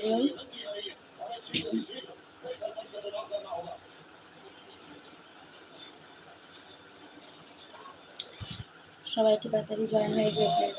যেও সবাই একটু তাড়াতাড়ি জয়েন হয়ে প্লিজ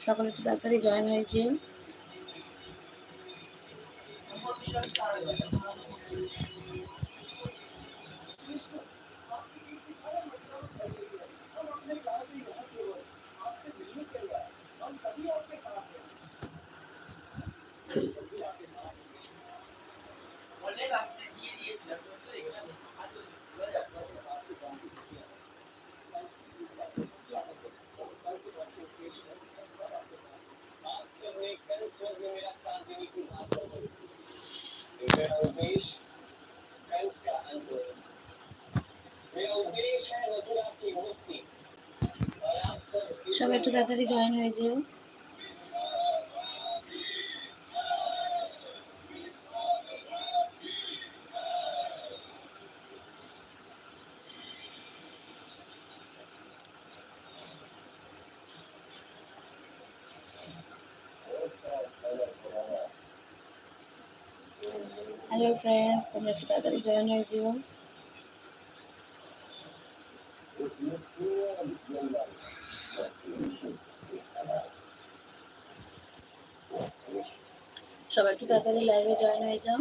সকলে একটু তাড়াতাড়ি জয়েন হয়েছে すいません。সবাই একটু তাড়াতাড়ি জয়েন হয়ে যেও। হ্যালো ফ্রেন্ডস তোমরা একটু তাড়াতাড়ি জয়েন হয়ে যেও। একটু তাড়াতাড়ি লাইভে জয়েন হয়ে যাও।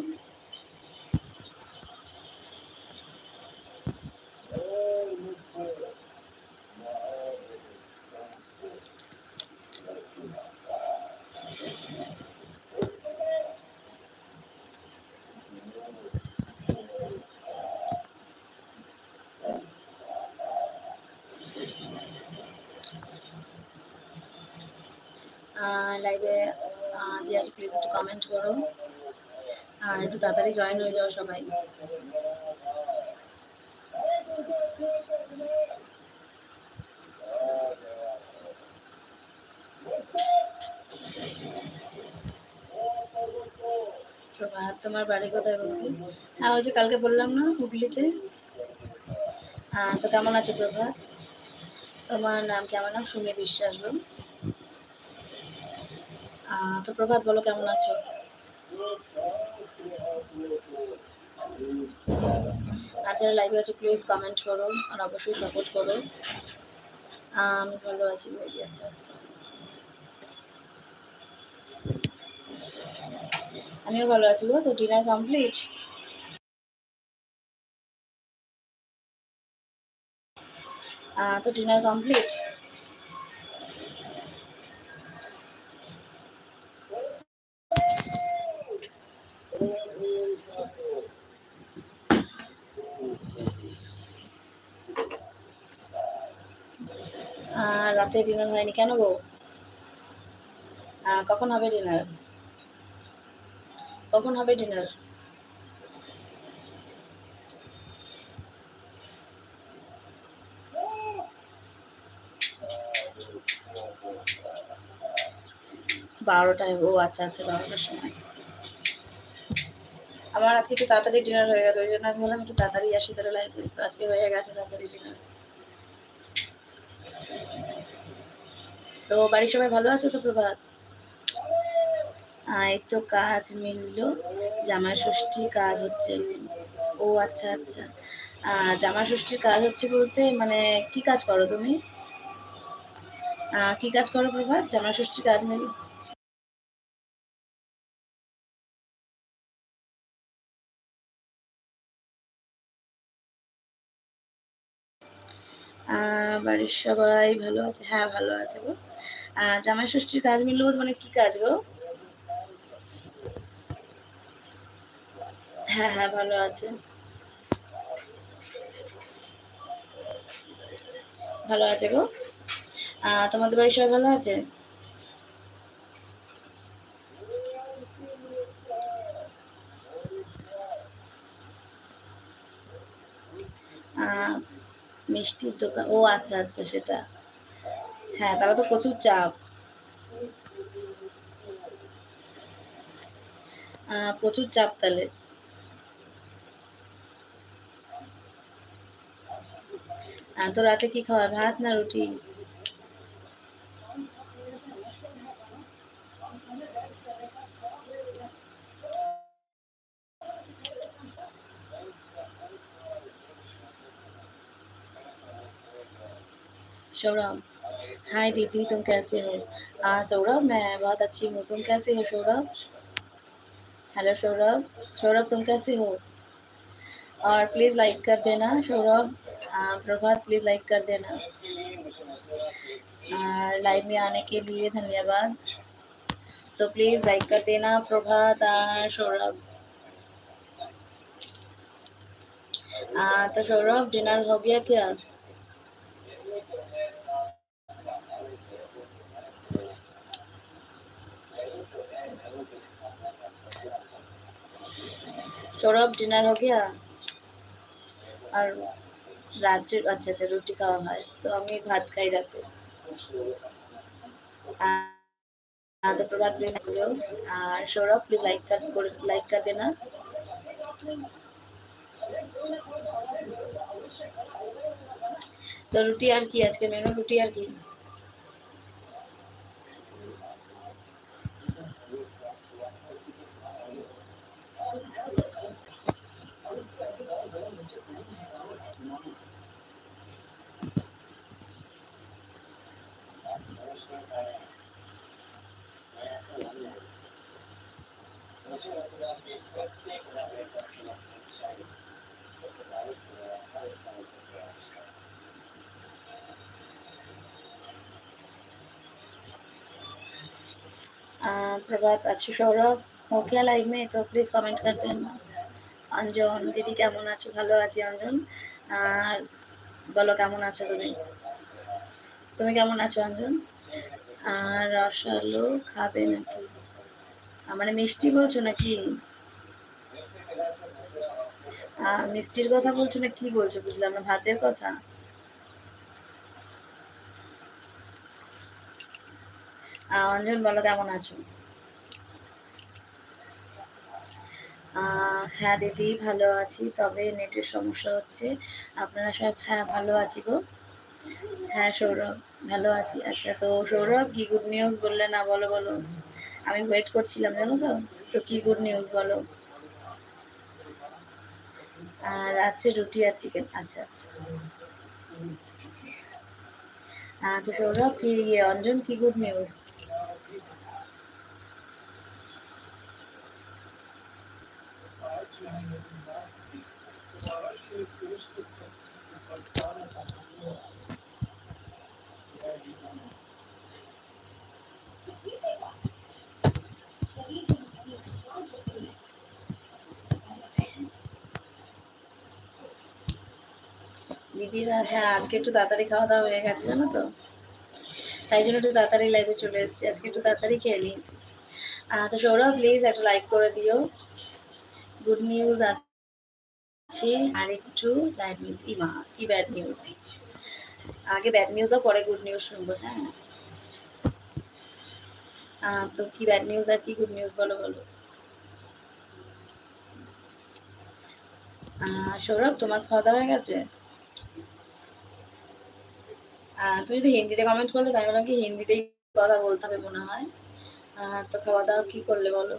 লাইভে যে আছে প্লিজ একটু কমেন্ট করো। আর একটু তাড়াতাড়ি জয়েন হয়ে যাও সবাই। প্রভাত তোমার বাড়ি কোথায় বলছি হ্যাঁ ওই যে কালকে বললাম না হুগলিতে। হ্যাঁ তো কেমন আছো প্রভাত তোমার নাম কেমন? নাম সুমি বিশ্বাস আহ, তো প্রভাত, বলো কেমন আছো? আর যারা লাইভে আছো প্লিজ কমেন্ট করো আর অবশ্যই সাপোর্ট করো। আমি ভালো আছি আচ্ছা আচ্ছা। আমিও ভালো আছি গো, তো ডিনার কমপ্লিট তো ডিনার কমপ্লিট রাতে ডিনার হয়নি। কেন গো? কখন হবে ডিনার কখন হবে ডিনার বারোটায়, ও আচ্ছা আচ্ছা বারোটার সময়। আমার আজকে একটু তাড়াতাড়ি ডিনার হয়ে গেছে, ওই জন্য আমি বললাম একটু তাড়াতাড়ি আসি, তাহলে লাইভ আজকে হয়ে গেছে, তাড়াতাড়ি ডিনার তো বাড়ির সবাই ভালো আছো তো, প্রভাত? এই তো কাজ মিললো। জামা ষষ্ঠী কাজ হচ্ছে ও আচ্ছা আচ্ছা। জামা ষষ্ঠীর কাজ হচ্ছে বলতে মানে কি কাজ করো তুমি? কি কাজ করো প্রভাত? জামা ষষ্ঠীর কাজ মিল বাড়ির সবাই ভালো আছে? হ্যাঁ ভালো আছে গো। জামাই ষষ্ঠীর কাজ মিললো মানে কি কাজ গো? হ্যাঁ হ্যাঁ ভালো আছে। ভালো আছে গো? তোমাদের বাড়ির সবাই ভালো আছে? মিষ্টির দোকান। ও আচ্ছা আচ্ছা সেটা। হ্যাঁ তারা তো প্রচুর চাপ। প্রচুর চাপ তাহলে। তো রাতে কি খাওয়া ভাত না রুটি? सौरभ। हाय दीदी तुम कैसे हो? हाँ सौरभ मैं बहुत अच्छी हूँ। तुम कैसे हो सौरभ? हेलो सौरभ। सौरभ तुम कैसे हो? और प्लीज़ लाइक कर देना सौरभ। हाँ, प्रभात प्लीज़ लाइक कर देना। लाइव में आने के लिए धन्यवाद। सो प्लीज़ लाइक कर देना प्रभात और सौरभ। हाँ, तो सौरभ डिनर हो गया क्या? সৌরভ ডিনার हो गया আর রাত্রে আচ্ছা আচ্ছা রুটি খাওয়া হয় তো আমি ভাত খাই রাতে हाँ तो प्रभात प्लीज लो और सौरभ प्लीज लाइक कर लाइक कर देना তো রুটি আর কি আজকে মেনু রুটি আর কি प्रभात अच्छे सौरभ हो क्या लाइव में तो प्लीज कमेंट कर देना অঞ্জন দিদি কেমন আছো ভালো আছি অঞ্জন আর বলো কেমন আছো তুমি তুমি কেমন আছো অঞ্জন আর রসালো খাবে নাকি? মানে মিষ্টি বলছো নাকি? মিষ্টির কথা বলছো না, কি বলছো বুঝলাম না, ভাতের কথা? অঞ্জন বলো, কেমন আছো? হ্যাঁ দিদি, ভালো আছি, তবে নেটের সমস্যা হচ্ছে। আপনারা সব হ্যাঁ ভালো আছি গো। হ্যাঁ সৌরভ, ভালো আছি। আচ্ছা তো সৌরভ, কি গুড নিউজ বললে? না, বলো বলো। আমি ওয়েট করছিলাম, জানো তো? তো কি গুড নিউজ বলো? আর আছে, রুটি আর চিকেন আচ্ছা আচ্ছা। তো সৌরভ, কি ইয়ে অঞ্জন, কি গুড নিউজ দিদিরা হ্যাঁ আজকে একটু তাড়াতাড়ি খাওয়া দাওয়া হয়ে গেছে, জানো তো? তাই জন্য একটু তাড়াতাড়ি লাইভে চলে এসেছি। আজকে একটু তাড়াতাড়ি খেয়ে নিয়েছি। তো সৌরভ প্লিজ একটা লাইক করে দিও। গুড নিউজ আছে, আর একটু ব্যাড নিউজ ইমা, কি ব্যাড নিউজ আগে ব্যাড নিউজও পরে গুড নিউজ শুনব হ্যাঁ? তো কি ব্যাড নিউজ আর কি গুড নিউজ বলো বলো? সৌরভ, তোমার খাওয়া দাওয়া হয়ে গেছে? তুমি যদি হিন্দিতে কমেন্ট করলে, তাই বললাম কি, হিন্দিতেই কথা বলতে হবে মনে হয়। আর তো খাওয়া দাওয়া কি করলে বলো?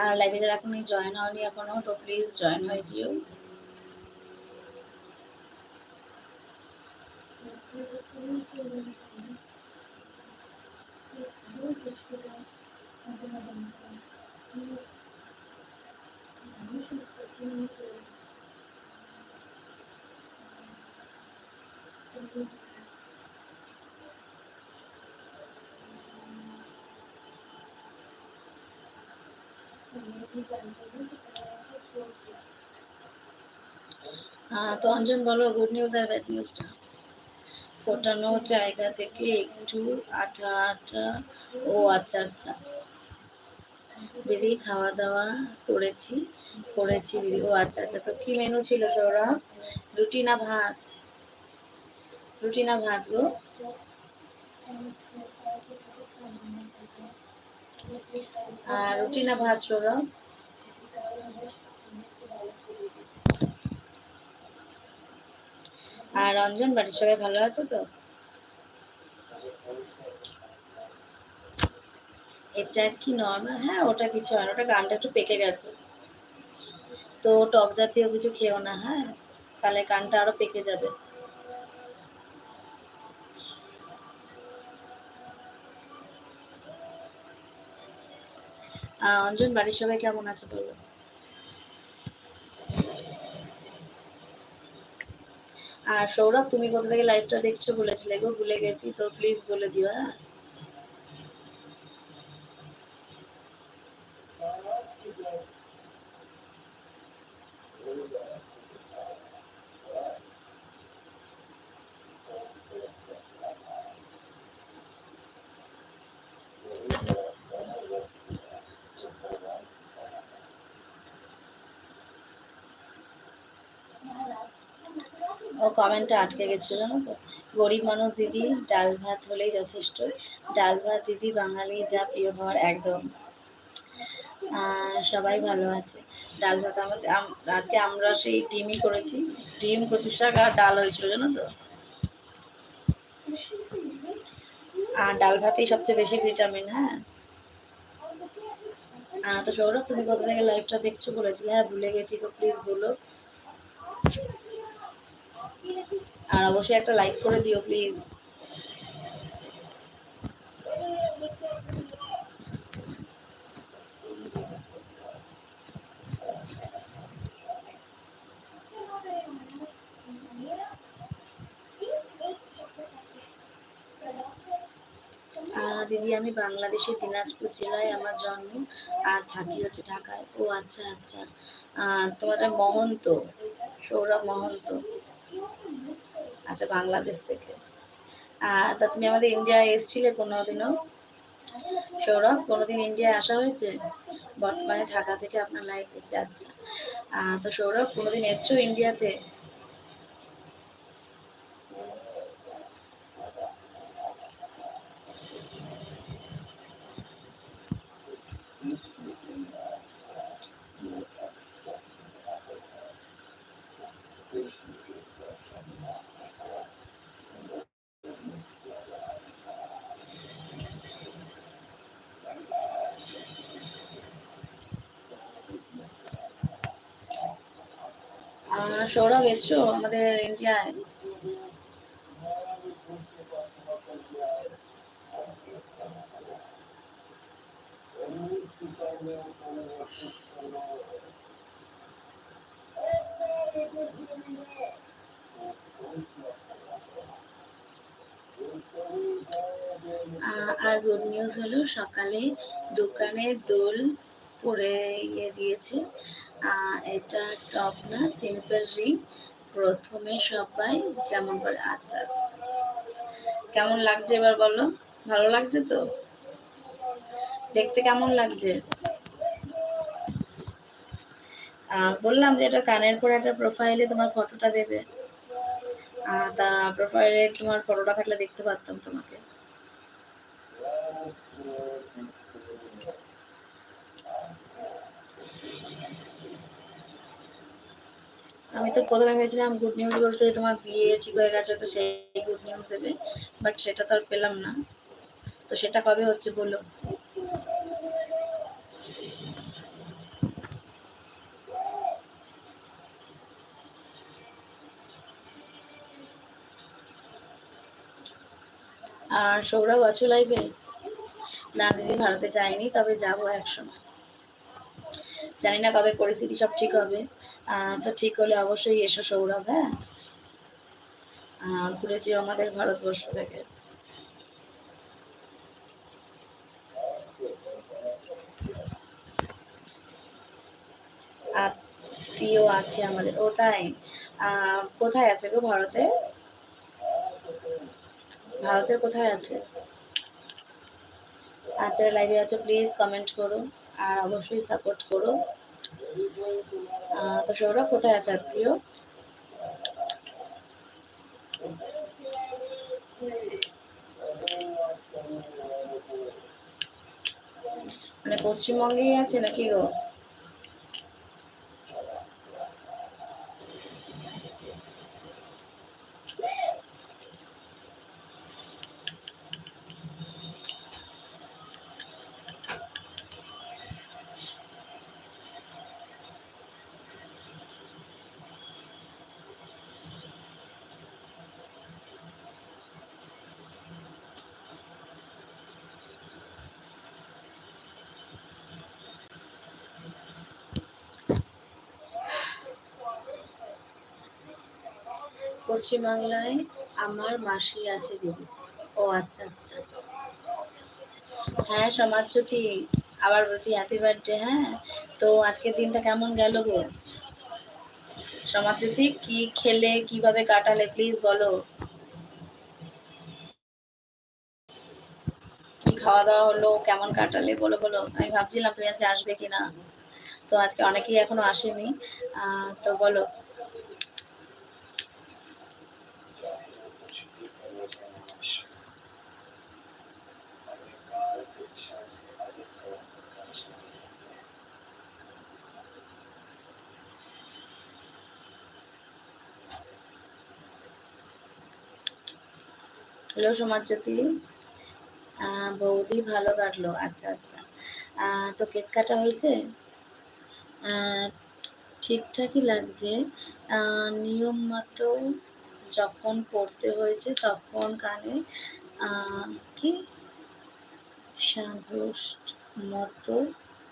আর লাইভে যারা এখন জয়েন হয়নি এখনও তো প্লিজ জয়েন হয়ে যেও। আহ, তো অঞ্জন, বলো গুড নিউজ আর ব্যাড নিউজটা ফোটানো জায়গা থেকে একটু আঠা আঠা ও আচ্ছা আচ্ছা। দিদি খাওয়া দাওয়া করেছি করেছি দিদি। ও আচ্ছা আচ্ছা। তো কি মেনু ছিল সৌরভ? রুটি না ভাত? রুটি না ভাত গো? আর রুটি না ভাত সৌরভ? আর রঞ্জন বাড়ির সবাই ভালো আছে তো? এটা কি নর্মাল হ্যাঁ ওটা কিছু হয় ওটা গানটা একটু পেকে গেছে। তো টক জাতীয় কিছু খেও না হ্যাঁ? তাহলে গানটা আরও পেকে যাবে। অঞ্জন বাড়ির সবাই কেমন আছে বলো? আর সৌরভ, তুমি কোথা থেকে লাইভটা দেখছ? বলেছিলে গো, ভুলে গেছি, তো প্লিজ বলে দিও হ্যাঁ? ও কমেন্টে আটকে গেছিল, জানো তো? গরিব মানুষ দিদি, ডাল ভাত হলেই যথেষ্ট। ডাল ভাত দিদি বাঙালি যা প্রিয় হওয়ার একদম। সবাই ভালো আছে। ডাল ভাত আমাদের, আম- আজকে আমরা সেই ডিমই করেছি। ডিম কচু শাক আর ডাল হয়েছিল, জানো তো? আর ডাল ভাতেই সবচেয়ে বেশি ভিটামিন হ্যাঁ? তো সৌরভ, তুমি কোথা থেকে লাইভটা দেখছ বলেছিলে? হ্যাঁ ভুলে গেছি, তো প্লিজ বলো। আর অবশ্যই একটা লাইক করে দিও প্লিজ দিদি, আমি বাংলাদেশের দিনাজপুর জেলায় আমার জন্ম আর থাকি হচ্ছে ঢাকায়। ও আচ্ছা আচ্ছা। তোমার মহন্ত, সৌরভ মহন্ত। আচ্ছা বাংলাদেশ থেকে। তা তুমি আমাদের ইন্ডিয়া এসেছিলে কোনোদিনও? সৌরভ, কোনোদিন ইন্ডিয়ায় আসা হয়েছে? বর্তমানে ঢাকা থেকে আপনার লাইফ দেখছে আচ্ছা তো সৌরভ, কোনোদিন এসছো ইন্ডিয়াতে? সৌরভ এসছো আমাদের ইন্ডিয়ায়? আর গুড নিউজ হলো সকালে দোকানে দোল পরে ইয়ে দিয়েছে। এটা টপ না সিম্পল রিং প্রথমে সবাই যেমন করে আচ্ছা আচ্ছা। কেমন লাগছে এবার বলো? ভালো লাগছে তো? দেখতে কেমন লাগছে? বললাম যে এটা কানের পরে একটা প্রোফাইলে তোমার ফটোটা দেবে। তা প্রোফাইলে তোমার ফটোটা থাকলে দেখতে পারতাম তোমাকে। আমি তো প্রথমে ভেবেছিলাম গুড নিউজ বলতে তোমার বিয়ে ঠিক হয়ে গেছে, তো সেই গুড নিউজ দেবে বাট সেটা তো আর পেলাম না। তো সেটা কবে হচ্ছে বলো? আর সৌরভ, আছো লাইভে না দিদি ভারতে যাইনি তবে যাব একসময়। জানি না কবে পরিস্থিতি সব ঠিক হবে। তো ঠিক হলে অবশ্যই এসো সৌরভ হ্যাঁ? ঘুরেছি আমাদের ভারতবর্ষ থেকে। আত্মীয় আছে আমাদের। ও তাই? কোথায় আছে গো ভারতে? ভারতের কোথায় আছে? আর যারা লাইভে আছো প্লিজ কমেন্ট করো, আর অবশ্যই সাপোর্ট করো। তো সৌরভ কোথায় আছে আত্মীয়? মানে পশ্চিমবঙ্গেই আছে নাকি গো? পশ্চিমবাংলায় আমার মাসি আছে দিদি। ও আচ্ছা আচ্ছা। হ্যাঁ সমাজজ্যোতি, আবার বলছি হ্যাপি বার্থডে হ্যাঁ। তো আজকের দিনটা কেমন গেল গো? সমাজজ্যোতি, কি খেলে, কীভাবে কাটালে প্লিজ বলো। কি খাওয়া দাওয়া হলো, কেমন কাটালে, বলো বলো। আমি ভাবছিলাম তুমি আজকে আসবে কিনা। তো আজকে অনেকেই এখনও আসেনি। তো বলো। হ্যালো সমাজজ্যোতি বৌদি ভালো কাটলো। আচ্ছা আচ্ছা। তো কেক কাটা হয়েছে? ঠিকঠাকই লাগছে। নিয়ম মতো যখন পড়তে হয়েছে তখন কানে কি? সাদৃষ্ট মতো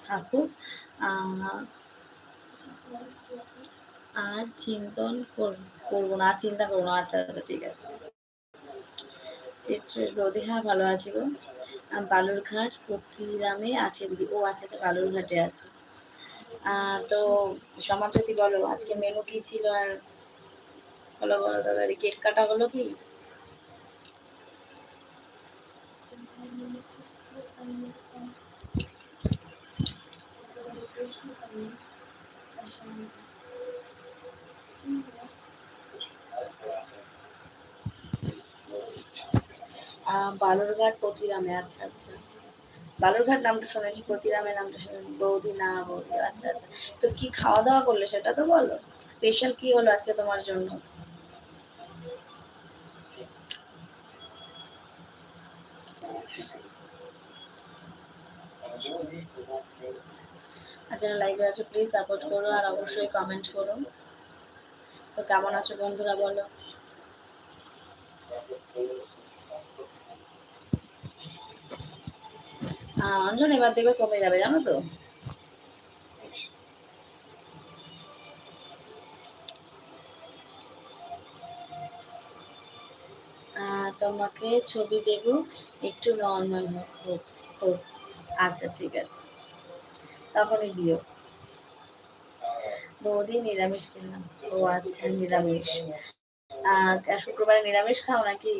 থাকুক। আর চিন্তন কর- করব না চিন্তা করব না। আচ্ছা আচ্ছা ঠিক আছে। বৌদি হ্যাঁ ভালো আছে গো। বালুরঘাট গ্রামে আছে দিদি। ও আচ্ছা আচ্ছা বালুরঘাটে আছে। তো যদি বলো, আজকে মেনু কি ছিল আর বলো বলো, দাদা কেক কাটা হলো কি? বালুরঘাট পতিরামে আচ্ছা আচ্ছা। বালুরঘাট নামটা শুনেছি পতিরামের নামটা শুনেছি, বৌদি না, বৌদি আচ্ছা আচ্ছা। তো কি খাওয়া দাওয়া করলে সেটা তো বলো? স্পেশাল কি হলো আজকে তোমার জন্য? আর লাইভে আছো প্লিজ সাপোর্ট করো আর অবশ্যই কমেন্ট করো। তো কেমন আছো বন্ধুরা বলো? অঞ্জন এবার দেখবে কমে যাবে জানো তো তোমাকে ছবি দেব, একটু নর্মাল হোক হোক আচ্ছা ঠিক আছে। তখনই দিও। বৌদি নিরামিষ কিনলাম ও আচ্ছা নিরামিষ। শুক্রবারে নিরামিষ খাও নাকি?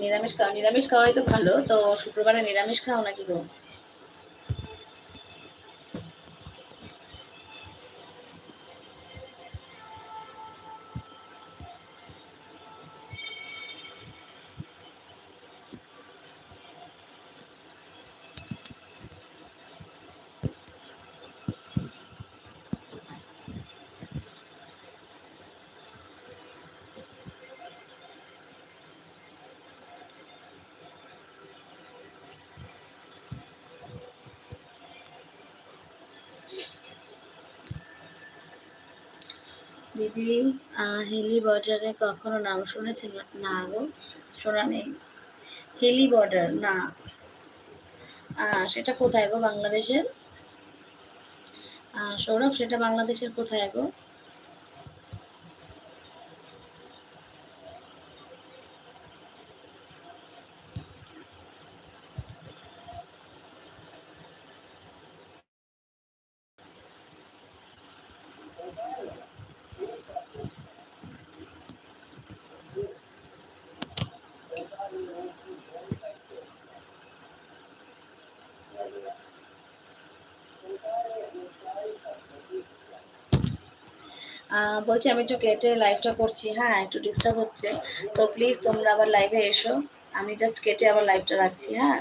নিরামিষ খাও নিরামিষ খাওয়াই তো ভালো তো শুক্রবারে নিরামিষ খাও নাকি গো? দিদি হিলি বর্ডারে কখনো নাম শুনেছেন না? গো, শোনা নেই। হিলি বর্ডার, না। সেটা কোথায় গো বাংলাদেশের? সৌরভ, সেটা বাংলাদেশের কোথায় গো? বলছি আমি একটু কেটে লাইভটা করছি হ্যাঁ একটু ডিস্টার্ব হচ্ছে। তো প্লিজ তোমরা আবার লাইভে এসো। আমি জাস্ট কেটে আবার লাইভটা রাখছি হ্যাঁ।